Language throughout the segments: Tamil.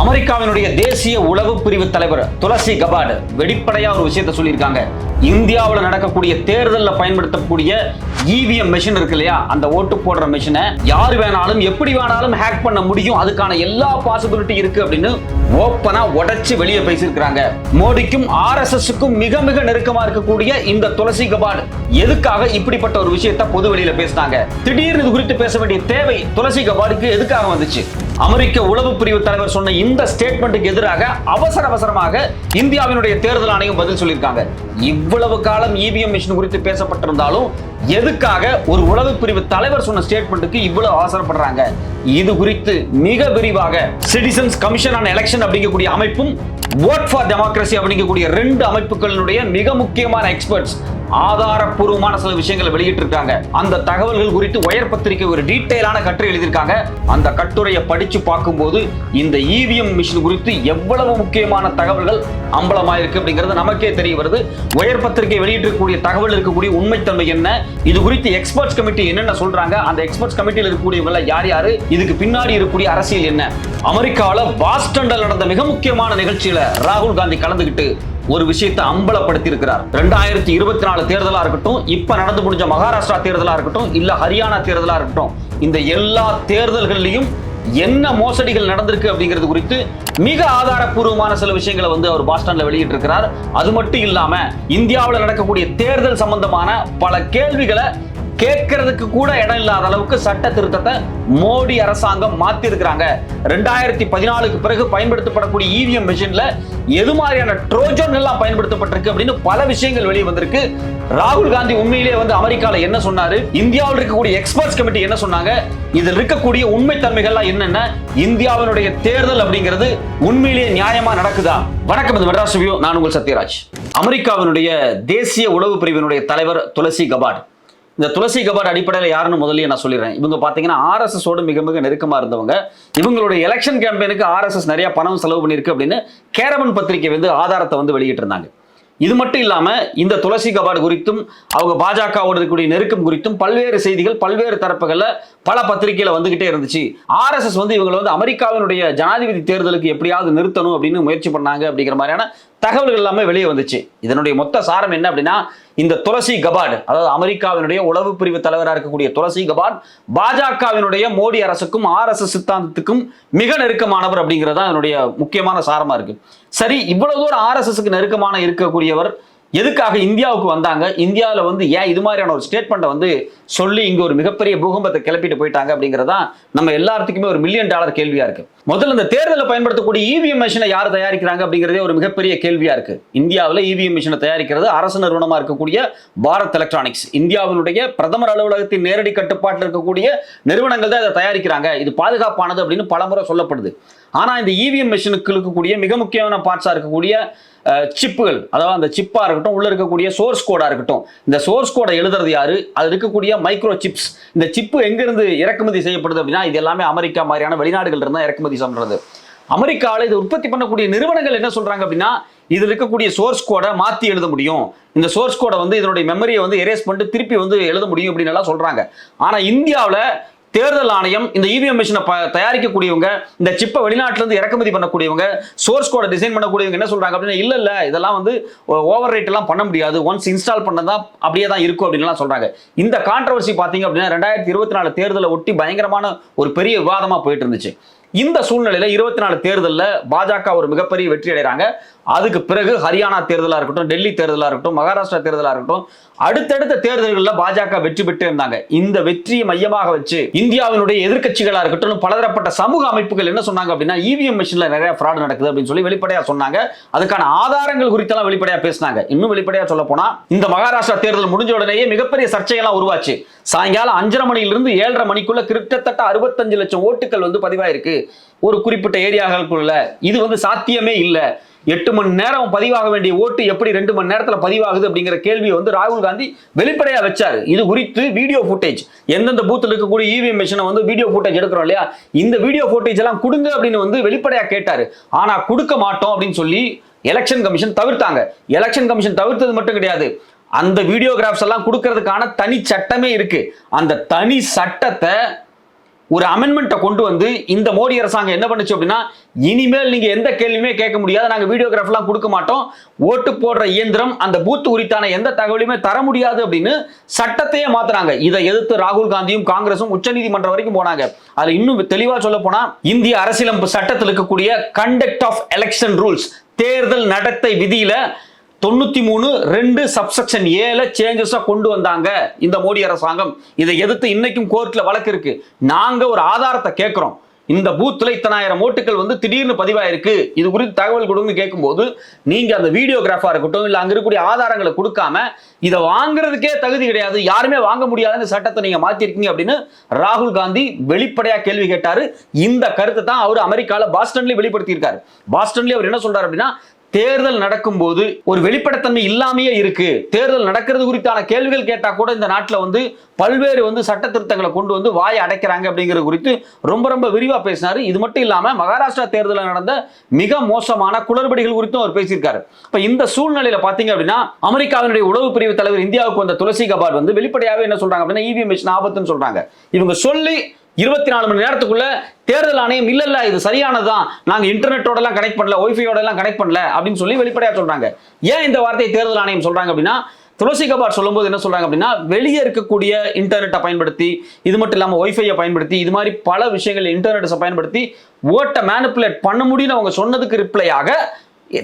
அமெரிக்காவினுடைய தேசிய உளவு பிரிவு தலைவர் துளசி கபாடு வெளிப்படையா ஒரு விஷயத்த சொல்லியிருக்காங்க. இந்தியாவில் நடக்கக்கூடிய தேர்தலில் பயன்படுத்தக்கூடிய இவிஎம் மெஷின் இருக்கு இல்லையா? அந்த ஓட்டு போடுற மெஷினை யார் வேணாலும் எப்படி வேணாலும் ஹேக் பண்ண முடியும். அதுக்கான எல்லா பாசிபிலிட்டி இருக்கு அப்படின்னு ஓப்பனா உடைச்சு வெளியே பேசியிருக்கிறாங்க. மோடிக்கும் ஆர்எஸ்எஸ்க்கும் மிக மிக நெருக்கமா இருக்கக்கூடிய இந்த துளசி கபாடு எதுக்காக இப்படிப்பட்ட ஒரு விஷயத்தை பொது வெளியில பேசினாங்க? திடீர்னு இது குறித்து பேச வேண்டிய தேவை துளசி கபாடுக்கு எதுக்காக வந்துச்சு? அமெரிக்க உளவு பிரிவு தலைவர் சொன்ன இந்த ஸ்டேட்மெண்ட்டுக்கு எதிராக அவசர அவசரமாக இந்தியாவினுடைய தேர்தல் ஆணையம் பதில் சொல்லியிருக்காங்க. இவ்வளவு காலம் இவிஎம் மிஷின் குறித்து பேசப்பட்டிருந்தாலும் எதுக்காக ஒரு உளவு பிரிவு தலைவர் சொன்ன ஸ்டேட்மெண்ட்டுக்கு இவ்வளவு அவசரப்படுறாங்க? இது குறித்து மிக விரிவாக சிட்டிசன்ஸ் கமிஷன் ஆன் எலெக்ஷன் அப்படிங்கக்கூடிய அமைப்பும் ஓட் ஃபார் டெமோக்ரஸி அப்படிங்கக்கூடிய ரெண்டு அமைப்புகளினுடைய மிக முக்கியமான எக்ஸ்பர்ட்ஸ் ஆதாரப்பூர்வமான சில விஷயங்களை வெளியிட்டிருக்காங்க. அந்த தகவல்கள் குறித்து உயர் பத்திரிகை ஒரு டீட்டெயிலான கட்டுரை எழுதியிருக்காங்க. அந்த கட்டுரையை படிச்சு பார்க்கும்போது இந்த இவிஎம் மிஷின் குறித்து எவ்வளவு முக்கியமான தகவல்கள் அம்பலமாயிருக்கு அப்படிங்கிறது நமக்கே தெரிய வருது. உயர் பத்திரிகை வெளியிட்டிருக்கக்கூடிய தகவல் இருக்கக்கூடிய உண்மைத்தன்மை என்ன? இது குறித்து எக்ஸ்பர்ட்ஸ் கமிட்டி என்னென்ன சொல்றாங்க? அந்த எக்ஸ்பர்ட்ஸ் கமிட்டியில் இருக்கக்கூடியவங்க யார் யாரு? இதுக்கு பின்னாடி இருக்கக்கூடிய அரசியல் என்ன? அமெரிக்காவில் பாஸ்டன்ல நடந்த மிக முக்கியமான நிகழ்ச்சியில ராகுல் காந்தி கலந்துகிட்டு ஒரு விஷயத்தை அம்பலப்படுத்தி இருக்கிறார் ரெண்டாயிரத்தி இருபத்தி நாலு தேர்தலா இருக்கட்டும் இப்ப நடந்து முடிஞ்ச மகாராஷ்டிரா தேர்தலா இருக்கட்டும் இல்ல ஹரியானா தேர்தலா இருக்கட்டும் இந்த எல்லா தேர்தல்கள்லையும் என்ன மோசடிகள் நடந்திருக்கு அப்படிங்கிறது குறித்து மிக ஆதாரப்பூர்வமான சில விஷயங்களை வந்து அவர் பாஸ்டன்ல வெளியிட்டு இருக்கிறார் அது மட்டும் இல்லாம இந்தியாவில் நடக்கக்கூடிய தேர்தல் சம்பந்தமான பல கேள்விகளை கேட்கறதுக்கு கூட இடம் இல்லாத அளவுக்கு சட்ட திருத்தத்தை மோடி அரசாங்கம் மாத்தி இருக்கிறாங்க ரெண்டாயிரத்தி பதினாலுக்கு பிறகு பயன்படுத்தப்படக்கூடிய இவிஎம் மிஷின்ல எது மாதிரியான ட்ரோஜன் எல்லாம் பயன்படுத்தப்பட்டிருக்கு அப்படின்னு பல விஷயங்கள் வெளியே வந்திருக்கு. ராகுல் காந்தி உண்மையிலேயே வந்து அமெரிக்கால என்ன சொன்னாரு? இந்தியாவில் இருக்கக்கூடிய எக்ஸ்பர்ட்ஸ் கமிட்டி என்ன சொன்னாங்க? இதில் இருக்கக்கூடிய உண்மைத்தன்மைகள்லாம் என்னென்ன? இந்தியாவினுடைய தேர்தல் அப்படிங்கிறது உண்மையிலேயே நியாயமா நடக்குதா? வணக்கம் இது மெட்ராஸ் ரிவ்யூ. நான் உங்கள் சத்யராஜ். அமெரிக்காவினுடைய தேசிய உளவு பிரிவினுடைய தலைவர் துளசி கபாட். இந்த துளசி கபாட் அடிப்படையில் யாருன்னு முதல்லயே நான் சொல்லிடுறேன். இவங்க பார்த்தீங்கன்னா ஆர்எஸ்எஸோடு மிக மிக நெருக்கமாக இருந்தவங்க. இவங்களுடைய எலெக்ஷன் கேம்பெயினுக்கு ஆர்எஸ்எஸ் நிறைய பணம் செலவு பண்ணியிருக்கு அப்படின்னு கேரவன் பத்திரிகை வந்து ஆதாரத்தை வந்து வெளியிட்டிருந்தாங்க. இது மட்டும் இல்லாமல் இந்த துளசி கபாடு குறித்தும் அவங்க பாஜகவோட இருக்கக்கூடிய நெருக்கம் குறித்தும் பல்வேறு செய்திகள் பல்வேறு தரப்புகளில் பல பத்திரிகையில் வந்துகிட்டே இருந்துச்சு. ஆர்எஸ்எஸ் வந்து இவங்களை வந்து அமெரிக்காவினுடைய ஜனாதிபதி தேர்தலுக்கு எப்படியாவது நிறுத்தணும் அப்படின்னு முயற்சி பண்ணாங்க அப்படிங்கிற மாதிரியான தகவல்கள் எல்லாமே வெளியே வந்துச்சு. இதனுடைய மொத்த சாரம் என்ன அப்படின்னா இந்த துளசி கபாட் அதாவது அமெரிக்காவினுடைய உளவு பிரிவு தலைவராக இருக்கக்கூடிய துளசி கபாட் பாஜகவினுடைய மோடி அரசுக்கும் ஆர்எஸ்எஸ் சித்தாந்தத்துக்கும் மிக நெருக்கமானவர் அப்படிங்கிறது தான் என்னுடைய முக்கியமான சாரமா இருக்கு. சரி இவ்வளவு தூரம் ஆர்எஸ்எஸ்க்கு நெருக்கமான இருக்கக்கூடியவர் எதுக்காக இந்தியாவுக்கு வந்தாங்க? இந்தியாவில் வந்து ஏன் இது மாதிரியான ஒரு ஸ்டேட்மெண்ட்டை வந்து சொல்லி இங்கே ஒரு மிகப்பெரிய பூகம்பத்தை கிளப்பிட்டு போயிட்டாங்க அப்படிங்கிறதான் நம்ம எல்லாத்துக்குமே ஒரு மில்லியன் டாலர் கேள்வியாக இருக்கு. முதல்ல இந்த தேர்தலில் பயன்படுத்தக்கூடிய இவிஎம் மிஷினை யார் தயாரிக்கிறாங்க அப்படிங்கிறதே ஒரு மிகப்பெரிய கேள்வியாக இருக்கு. இந்தியாவில் இவிஎம் மிஷினை தயாரிக்கிறது அரசு நிறுவனமாக இருக்கக்கூடிய பாரத் எலக்ட்ரானிக்ஸ் இந்தியாவினுடைய பிரதமர் அலுவலகத்தின் நேரடி கட்டுப்பாட்டில் இருக்கக்கூடிய நிறுவனங்கள் தான் இதை தயாரிக்கிறாங்க. இது பாதுகாப்பானது அப்படின்னு பலமுறை சொல்லப்படுது. ஆனால் இந்த இவிஎம் மிஷினுக்கு இருக்கக்கூடிய மிக முக்கியமான பார்ட்ஸாக இருக்கக்கூடிய சிப்புகள் அதாவது அந்த சிப்பாக இருக்கட்டும் உள்ளே இருக்கக்கூடிய சோர்ஸ் கோடாக இருக்கட்டும் இந்த சோர்ஸ் கோடை எழுதுறது யாரு? அது இருக்கக்கூடிய மைக்ரோ சிப்ஸ் இந்த சிப்பு எங்கிருந்து இறக்குமதி செய்யப்படுது அப்படின்னா இது எல்லாமே அமெரிக்கா மாதிரியான வெளிநாடுகள் இருந்தால் இறக்குமதி பண்றது. அமெரிக்காவில் இது உற்பத்தி பண்ணக்கூடிய நிறுவனங்கள் என்ன சொல்றாங்க அப்படின்னா இதில் இருக்கக்கூடிய சோர்ஸ் கோடை மாற்றி எழுத முடியும். இந்த சோர்ஸ் கோடை வந்து இதனுடைய மெமரியை வந்து எரேஸ் பண்ணிட்டு திருப்பி வந்து எழுத முடியும் அப்படின்னு எல்லாம் சொல்றாங்க. ஆனால் இந்தியாவில் தேர்தல் ஆணையம் இந்த இவிஎம் மிஷினை தயாரிக்கக்கூடியவங்க இந்த சிப்பை வெளிநாட்டிலேருந்து இறக்குமதி பண்ணக்கூடியவங்க சோர்ஸ் கோடை டிசைன் பண்ணக்கூடியவங்க என்ன சொல்றாங்க அப்படின்னா இல்லை இல்லை இதெல்லாம் வந்து ஓவர் ரேட் எல்லாம் பண்ண முடியாது. ஒன்ஸ் இன்ஸ்டால் பண்ணதான் அப்படியே தான் இருக்கும் அப்படின்லாம் சொல்கிறாங்க சொல்றாங்க. இந்த கான்ட்ரவர்சி பார்த்தீங்க அப்படின்னா ரெண்டாயிரத்தி இருபத்தி நாலு தேர்தலை ஒட்டி பயங்கரமான ஒரு பெரிய விவாதமாக போயிட்டு இருந்துச்சு. இந்த சூழ்நிலையில இருபத்தி நாலு தேர்தலில் பாஜக ஒரு மிகப்பெரிய வெற்றி அடைகிறாங்க அதுக்கு பிறகு ஹரியானா தேர்தலாக இருக்கட்டும் டெல்லி தேர்தலாக இருக்கட்டும் மகாராஷ்டிரா தேர்தலாக இருக்கட்டும் அடுத்தடுத்த தேர்தல்களில் பாஜக வெற்றி பெற்று இருந்தாங்க. இந்த வெற்றியை மையமாக வச்சு இந்தியாவினுடைய எதிர்க்கட்சிகளாக இருக்கட்டும் பலதரப்பட்ட சமூக அமைப்புகள் என்ன சொன்னாங்க அப்படின்னா இவிஎம் மிஷினில் நிறைய ஃப்ராடு நடக்குது அப்படின்னு சொல்லி வெளிப்படையாக சொன்னாங்க. அதுக்கான ஆதாரங்கள் குறித்தெல்லாம் வெளிப்படையாக பேசினாங்க. இன்னும் வெளிப்படையாக சொல்ல போனால் இந்த மகாராஷ்டிரா தேர்தல் முடிஞ்ச உடனேயே மிகப்பெரிய சர்ச்சையெல்லாம் உருவாச்சு. சாயங்காலம் அஞ்சரை மணியிலிருந்து ஏழரை மணிக்குள்ள கிட்டத்தட்ட அறுபத்தஞ்சு லட்சம் ஓட்டுகள் வந்து பதிவாயிருக்கு. ஒரு குறிப்பிட்ட ஏரியாக்களுக்குள்ள இது வந்து சாத்தியமே இல்லை. எட்டு மணி நேரம் பதிவாக வேண்டிய ஓட்டு எப்படி ரெண்டு மணி நேரத்தில் பதிவாகுது அப்படிங்கிற கேள்வியை வந்து ராகுல் காந்தி வெளிப்படையாக வச்சார். இது குறித்து வீடியோ ஃபுட்டேஜ் எந்தெந்த பூத்தில் இருக்கக்கூடிய இவிஎம் மிஷினை வந்து வீடியோ ஃபுட்டேஜ் எடுக்கிறோம் இல்லையா? இந்த வீடியோ ஃபுட்டேஜ் எல்லாம் கொடுங்க அப்படின்னு வந்து வெளிப்படையாக கேட்டார். ஆனால் கொடுக்க மாட்டோம் அப்படின்னு சொல்லி எலெக்ஷன் கமிஷன் தவிர்த்தாங்க. எலெக்ஷன் கமிஷன் தவிர்த்தது மட்டும் கிடையாது. அந்த வீடியோகிராஃப்ஸ் எல்லாம் கொடுக்கறதுக்கான தனி சட்டமே இருக்கு. அந்த தனி சட்டத்தை ஒரு அமெண்ட்மெண்ட்டை கொண்டு வந்து இந்த மோடி அரசாங்கம் என்ன பண்ணுச்சு அப்படின்னா இனிமேல் நீங்கள் எந்த கேள்வியுமே கேட்க முடியாது நாங்கள் வீடியோகிராஃப்லாம் கொடுக்க மாட்டோம். ஓட்டு போடுற இயந்திரம் அந்த பூத் குறித்தான எந்த தகவலையுமே தர முடியாது அப்படின்னு சட்டத்தையே மாத்துறாங்க. இதை எதிர்த்து ராகுல் காந்தியும் காங்கிரசும் உச்சநீதிமன்றம் வரைக்கும் போனாங்க. அதில் இன்னும் தெளிவாக சொல்ல போனால் இந்திய அரசியலமைப்பு சட்டத்தில் இருக்கக்கூடிய கண்டக்ட் ஆஃப் எலெக்ஷன் ரூல்ஸ் தேர்தல் நடத்தை விதியில தொண்ணூத்தி மூணு ரெண்டு சப்செக்ஷன் ஏல சேஞ்சஸா கொண்டு வந்தாங்க இந்த மோடி அரசாங்கம். இதை எதிர்த்து இன்னைக்கும் கோர்ட்ல வழக்கு இருக்கு. நாங்க ஒரு ஆதாரத்தை கேட்கிறோம். இந்த பூத்துல இத்தனாயிரம் ஓட்டுகள் வந்து திடீர்னு பதிவாயிருக்கு. இது குறித்து தகவல் கொடுங்க கேட்கும்போது நீங்க அந்த வீடியோகிராஃபா இருக்கட்டும் இல்ல அங்க இருக்கக்கூடிய ஆதாரங்களை கொடுக்காம இதை வாங்குறதுக்கே தகுதி கிடையாது. யாருமே வாங்க முடியாதுன்னு சட்டத்தை நீங்க மாத்திருக்கீங்க அப்படின்னு ராகுல் காந்தி வெளிப்படையா கேள்வி கேட்டாரு. இந்த கருத்தை தான் அவர் அமெரிக்கால பாஸ்டன்லயே வெளிப்படுத்தியிருக்காரு. பாஸ்டன்லயே அவர் என்ன சொல்றாரு அப்படின்னா தேர்தல் நடக்கும்போது ஒரு வெளிப்படைத்தன்மை இல்லாமையே இருக்கு. தேர்தல் நடக்கிறது குறித்தான கேள்விகள் கேட்டால் கூட இந்த நாட்டில் வந்து பல்வேறு வந்து சட்ட திருத்தங்களை கொண்டு வந்து வாயை அடைக்கிறாங்க அப்படிங்கிறது குறித்து ரொம்ப ரொம்ப விரிவாக பேசினார். இது மட்டும் இல்லாமல் மகாராஷ்டிரா தேர்தலில் நடந்த மிக மோசமான குளறுபடிகள் குறித்தும் அவர் பேசியிருக்காரு. இப்போ இந்த சூழ்நிலையில் பார்த்தீங்க அப்படின்னா அமெரிக்காவினுடைய உளவு பிரிவு தலைவர் இந்தியாவுக்கு வந்த துளசி கபார் வந்து வெளிப்படையாகவே என்ன சொல்றாங்க அப்படின்னா இவிஎம் மிஷின் ஆபத்துன்னு சொல்றாங்க. இவங்க சொல்லி இருபத்தி நாலு மணி நேரத்துக்குள்ள தேர்தல் ஆணையம் இல்ல இல்ல இது சரியானதுதான். நாங்க இன்டர்நெட்டோட எல்லாம் கனெக்ட் பண்ணல ஒய்ஃபையோட எல்லாம் கனெக்ட் பண்ணல அப்படின்னு சொல்லி வெளிப்படையா சொல்றாங்க. ஏன் இந்த வார்த்தையை தேர்தல் ஆணையம் சொல்றாங்க அப்படின்னா துளசி கபாட் சொல்லும்போது என்ன சொல்றாங்க அப்படின்னா வெளியே இருக்கக்கூடிய இன்டர்நெட்டை பயன்படுத்தி இது மட்டும் இல்லாம ஒய்ஃபையை பயன்படுத்தி இது மாதிரி பல விஷயங்கள் இன்டர்நெட்டை பயன்படுத்தி ஓட்டை மேனிப்புலேட் பண்ண முடியும்னு அவங்க சொன்னதுக்கு ரிப்ளையாக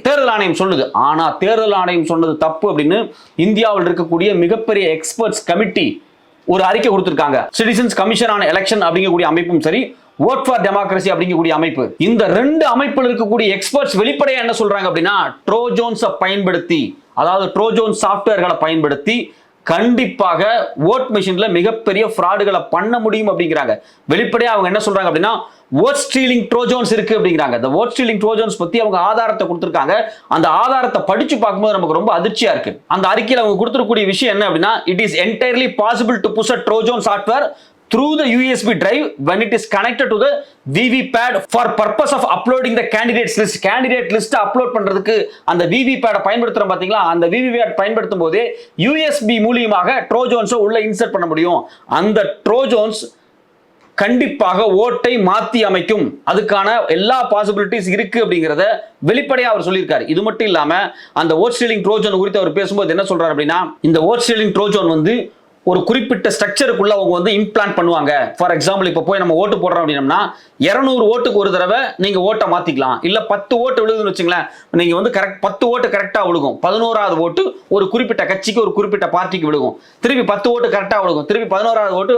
தேர்தல் ஆணையம் சொல்லுது. ஆனா தேர்தல் ஆணையம் சொன்னது தப்பு அப்படின்னு இந்தியாவில் இருக்கக்கூடிய மிகப்பெரிய எக்ஸ்பர்ட்ஸ் கமிட்டி ஒரு அறிக்கை கொடுத்திருக்காங்க. சிட்டிசன்ஸ் கமிஷன் ஆன் எலெக்ஷன் அப்படிங்கக்கூடிய அமைப்பும் சரி ஓட் ஃபார் டெமோக்ரஸி அப்படிங்கக்கூடிய அமைப்பு. இந்த ரெண்டு அமைப்பில் இருக்கக்கூடிய எக்ஸ்பர்ட்ஸ் வெளிப்படையா என்ன சொல்றாங்க அப்படின்னா ட்ரோஜோன்ஸை பயன்படுத்தி அதாவது ட்ரோஜோன் சாஃப்ட்வேர்களை பயன்படுத்தி கண்டிப்பாக ஓட் மிஷின்ல மிகப்பெரிய ஃப்ராடுகளை பண்ண முடியும் அப்படிங்கிறாங்க. வெளிப்படையாக அவங்க என்ன சொல்றாங்க அப்படின்னா ஓட் ஸ்டீலிங் ட்ரோஜோன்ஸ் இருக்கு அப்படிங்கிறாங்க. இந்த ஓட் ஸ்டீலிங் ட்ரோஜோன்ஸ் பத்தி அவங்க ஆதாரத்தை கொடுத்துருக்காங்க. அந்த ஆதாரத்தை படிச்சு பார்க்கும்போது நமக்கு ரொம்ப அதிர்ச்சியா இருக்கு. அந்த அறிக்கையில் அவங்க கொடுத்துருக்கூடிய விஷயம் என்ன அப்படின்னா it is entirely possible to push a Trojan software through the USB drive when it is connected to the VVPad for purpose of uploading the candidates list. Candidate list upload பண்ணுறதுக்கு அந்த VVPad பயன்படுத்துகிறோம் பார்த்தீங்களா அந்த VVPad பயன்படுத்தும் போது USB மூலியமாக ட்ரோஜோன்ஸை உள்ளே இன்சர்ட் பண்ண முடியும். அந்த ட்ரோஜோன்ஸ் கண்டிப்பாக ஓட்டை மாற்றி அமைக்கும். அதுக்கான எல்லா பாசிபிலிட்டிஸ் இருக்குது அப்படிங்கிறத வெளிப்படையாக அவர் சொல்லியிருக்காரு. இது மட்டும் இல்லாமல் அந்த ஓட் ஸ்டீலிங் ட்ரோஜன் குறித்து அவர் பேசும்போது என்ன சொல்கிறார் அப்படின்னா இந்த ஓட் ஸ்டீலிங் ட்ரோஜோன் வந்து ஒரு குறிப்பிட்ட ஸ்ட்ரக்சருக்குள்ள அவங்க வந்து இம்ப்ளான்ட் பண்ணுவாங்க. ஃபார் எக்ஸாம்பிள் இப்போ போய் நம்ம ஓட்டு போடுறோம் அப்படின்னம்னா இரநூறு ஓட்டுக்கு ஒரு தடவை நீங்க ஓட்டை மாத்திக்கலாம். இல்ல பத்து ஓட்டு விழுதுன்னு வச்சுங்களேன் நீங்க வந்து கரெக்ட் பத்து ஓட்டு கரெக்டா விழுகும். பதினோராவது ஓட்டு ஒரு குறிப்பிட்ட கட்சிக்கு ஒரு குறிப்பிட்ட பார்ட்டிக்கு விழுகும். திருப்பி பத்து ஓட்டு கரெக்டா விழுகும். திருப்பி பதினோராவது ஓட்டு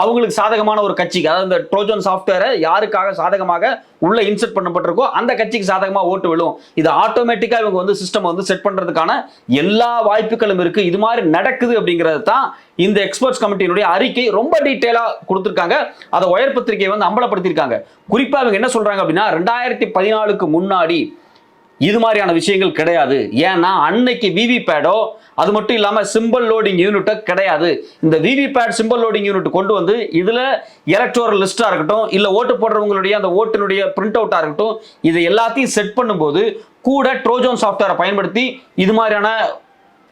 அவங்களுக்கு சாதகமான ஒரு கட்சிக்கு அதாவது இந்த ட்ரோஜன் சாஃப்ட்வேரை யாருக்காக சாதகமாக உள்ள இன்செர்ட் பண்ணப்பட்டிருக்கோ அந்த கட்சிக்கு சாதகமாக ஓட்டு விழும். இது ஆட்டோமேட்டிக்காக இவங்க வந்து சிஸ்டம் வந்து செட் பண்ணுறதுக்கான எல்லா வாய்ப்புகளும் இருக்குது இது மாதிரி நடக்குது அப்படிங்கிறது தான் இந்த எக்ஸ்பர்ட்ஸ் கமிட்டியினுடைய அறிக்கை. ரொம்ப டீட்டெயிலாக கொடுத்துருக்காங்க. அதை ஒயர் பத்திரிகை வந்து அம்பலப்படுத்தியிருக்காங்க. குறிப்பாக இவங்க என்ன சொல்கிறாங்க அப்படின்னா ரெண்டாயிரத்தி பதினாலுக்கு முன்னாடி இது மாதிரியான விஷயங்கள் கிடையாது. ஏன்னா அன்னைக்கு விவிபேடோ அது மட்டும் இல்லாமல் சிம்பிள் லோடிங் யூனிட்டோ கிடையாது. இந்த விவிபேட் சிம்பிள் லோடிங் யூனிட் கொண்டு வந்து இதில் எலக்ட்ரோரல் லிஸ்ட்டாக இருக்கட்டும் இல்லை ஓட்டு போடுறவங்களுடைய அந்த ஓட்டினுடைய பிரிண்ட் அவுட்டாக இருக்கட்டும் இது எல்லாத்தையும் செட் பண்ணும்போது கூட ட்ரோஜோன் சாஃப்ட்வேரை பயன்படுத்தி இது மாதிரியான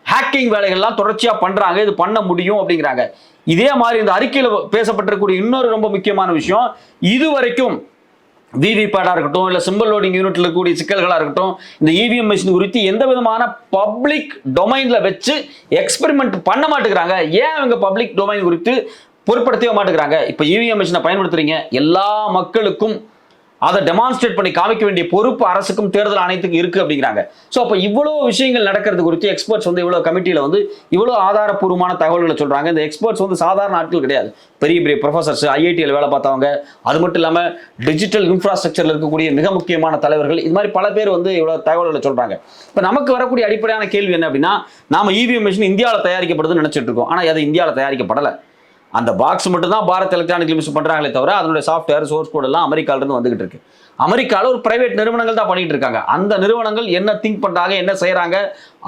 ஹேக்கிங் வேலைகள்லாம் தொடர்ச்சியாக பண்ணுறாங்க இது பண்ண முடியும் அப்படிங்கிறாங்க. இதே மாதிரி இந்த அறிக்கையில் பேசப்பட்டிருக்கக்கூடிய இன்னொரு ரொம்ப முக்கியமான விஷயம் இது வரைக்கும் விவிபேடாக இருக்கட்டும் இல்லை சிம்பிள் லோடிங் யூனிட்ல கூடிய சிக்கல்களாக இருக்கட்டும் இந்த இவிஎம் மிஷின் குறித்து எந்த விதமான பப்ளிக் டொமைனில் வச்சு எக்ஸ்பெரிமெண்ட் பண்ண மாட்டேங்கிறாங்க. ஏன் அவங்க பப்ளிக் டொமைன் குறித்து பொருட்படுத்தவே மாட்டேங்கிறாங்க? இப்போ இவிஎம் மிஷினை பயன்படுத்துறீங்க. எல்லா மக்களுக்கும் அதை டெமான்ஸ்ட்ரேட் பண்ணி காமிக்க வேண்டிய பொறுப்பு அரசுக்கும் தேர்தல் ஆணையத்துக்கும் இருக்கு அப்படிங்கிறாங்க. ஸோ அப்போ இவ்வளோ விஷயங்கள் நடக்கிறது குறித்து எக்ஸ்பர்ட்ஸ் வந்து இவ்வளோ கமிட்டியில் வந்து இவ்வளோ ஆதாரப்பூர்வமான தகவல்களை சொல்கிறாங்க இந்த எக்ஸ்பர்ட்ஸ் வந்து சாதாரண ஆட்கள் கிடையாது. பெரிய பெரிய ப்ரொஃபசர்ஸ் ஐஐடியில் வேலை பார்த்தவங்க அது மட்டும் இல்லாமல் டிஜிட்டல் இன்ஃப்ராஸ்ட்ரக்சரில் இருக்கக்கூடிய மிக முக்கியமான தலைவர்கள் இது மாதிரி பல பேர் வந்து இவ்வளோ தகவல்களை சொல்கிறாங்க இப்போ நமக்கு வரக்கூடிய அடிப்படையான கேள்வி என்ன அப்படின்னா நாம இவிஎம் மிஷின் இந்தியாவில் தயாரிக்கப்படுதுன்னு நினச்சிட்டு இருக்கோம். ஆனால் அது இந்தியாவில் தயாரிக்கப்படலை. அந்த பாக்ஸ் மட்டும் தான் பாரத் எலக்ட்ரானிக் லிமிட்ஸ் பண்ணுறாங்களே தவிர அதனுடைய சாஃப்ட்வேர் சோர்ஸ் கோட் எல்லாம் அமெரிக்கால வந்துகிட்டு இருக்கு. அமெரிக்காவில் ஒரு பிரைவேட் நிறுவனங்கள் தான் பண்ணிட்டு இருக்காங்க. அந்த நிறுவனங்கள் என்ன திங்க் பண்ணுறாங்க என்ன செய்கிறாங்க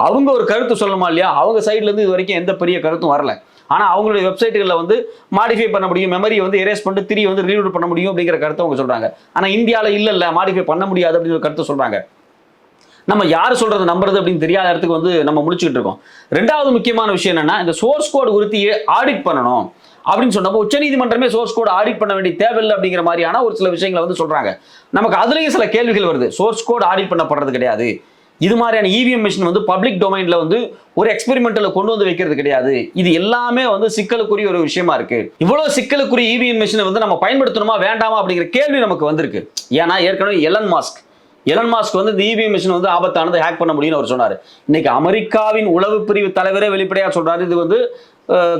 அவங்க ஒரு கருத்து சொல்லணுமா இல்லையா? அவங்க சைட்லேருந்து இது வரைக்கும் எந்த பெரிய கருத்தும் வரல. ஆனால் அவங்களுடைய வெப்சைட்டுகளில் வந்து மாடிஃபை பண்ண முடியும் மெமரியை வந்து எரேஸ் பண்ணிட்டு திரி வந்து ரீலோட் பண்ண முடியும் அப்படிங்கிற கருத்தை அவங்க சொல்கிறாங்க ஆனால் இந்தியாவில் இல்லை இல்லை மாடிஃபை பண்ண முடியாது அப்படிங்கிற கருத்து சொல்கிறாங்க நம்ம யார் சொல்றது நம்புறது அப்படின்னு தெரியாத இடத்துக்கு வந்து நம்ம முடிச்சுக்கிட்டு இருக்கோம். ரெண்டாவது முக்கியமான விஷயம் என்னன்னா இந்த சோர்ஸ் கோட் குறித்து ஆடிட் பண்ணணும். அப்படின்னு சொன்னப்போ உச்சநீதிமன்றமே சோர்ஸ் கோட் ஆடிட் பண்ண வேண்டிய தேவையில்லை அப்படிங்கிற மாதிரியான ஒரு சில விஷயங்களை வந்து சொல்றாங்க. நமக்கு அதுலயும் சில கேள்விகள் வருது. சோர்ஸ் கோட் ஆடிட் பண்ணப்படுறது கிடையாது. இது மாதிரியான இவிஎம் மிஷின் வந்து பப்ளிக் டொமைன்ல வந்து ஒரு எக்ஸ்பெரிமெண்ட்ல கொண்டு வந்து வைக்கிறது கிடையாது. இது எல்லாமே வந்து சிக்கலுக்குரிய ஒரு விஷயமா இருக்கு. இவ்வளவு சிக்கலுக்குரிய இவிஎம் மிஷினை வந்து நம்ம பயன்படுத்தணுமா வேண்டாமா அப்படிங்கிற கேள்வி நமக்கு வந்திருக்கு. ஏன்னா ஏற்கனவே எலன் மாஸ்க் எலன் மாஸ்க் வந்து இந்த இவிஎம் மிஷின் வந்து ஆபத்தானது ஹேக் பண்ண முடியும்னு அவர் சொன்னார். இன்னைக்கு அமெரிக்காவின் உளவு பிரிவு தலைவரே வெளிப்படையாக சொல்றாரு. இது வந்து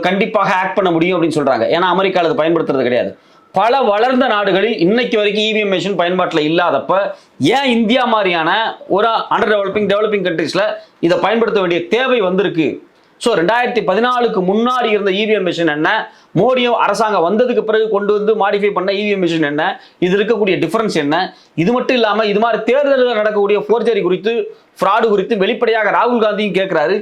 கண்டிப்பாக ஹேக் பண்ண முடியும் அப்படின்னு சொல்கிறாங்க ஏன்னா அமெரிக்காவில் அது பயன்படுத்துறது கிடையாது. பல வளர்ந்த நாடுகளில் இன்னைக்கு வரைக்கும் இவிஎம் மிஷின் பயன்பாட்டில் இல்லாதப்ப ஏன் இந்தியா மாதிரியான ஒரு அண்டர் டெவலப்பிங் டெவலப்பிங் கண்ட்ரீஸில் இதை பயன்படுத்த வேண்டிய தேவை வந்திருக்கு? ஸோ ரெண்டாயிரத்தி பதினாலுக்கு முன்னாடி இருந்த இவிஎம் மிஷின் என்ன? மோடியும் அரசாங்கம் வந்ததுக்கு பிறகு கொண்டு வந்து மாடிஃபை பண்ண இவிஎம் மிஷின் என்ன? இது இருக்கக்கூடிய டிஃபரன்ஸ் என்ன? இது மட்டும் இல்லாமல் இது மாதிரி தேர்தலில் நடக்கக்கூடிய ஃபோர்ஜரி குறித்து ஃப்ராடு குறித்து வெளிப்படையாக ராகுல் காந்தியும் கேட்குறாரு.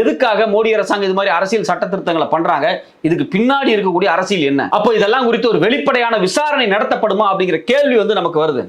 எதுக்காக மோடி அரசாங்கம் இது மாதிரி அரசியல் சட்ட திருத்தங்களை பண்ணுறாங்க இதுக்கு பின்னாடி இருக்கக்கூடிய அரசியல் என்ன? அப்போ இதெல்லாம் குறித்து ஒரு வெளிப்படையான விசாரணை நடத்தப்படுமா அப்படிங்கிற கேள்வி வந்து நமக்கு வருது.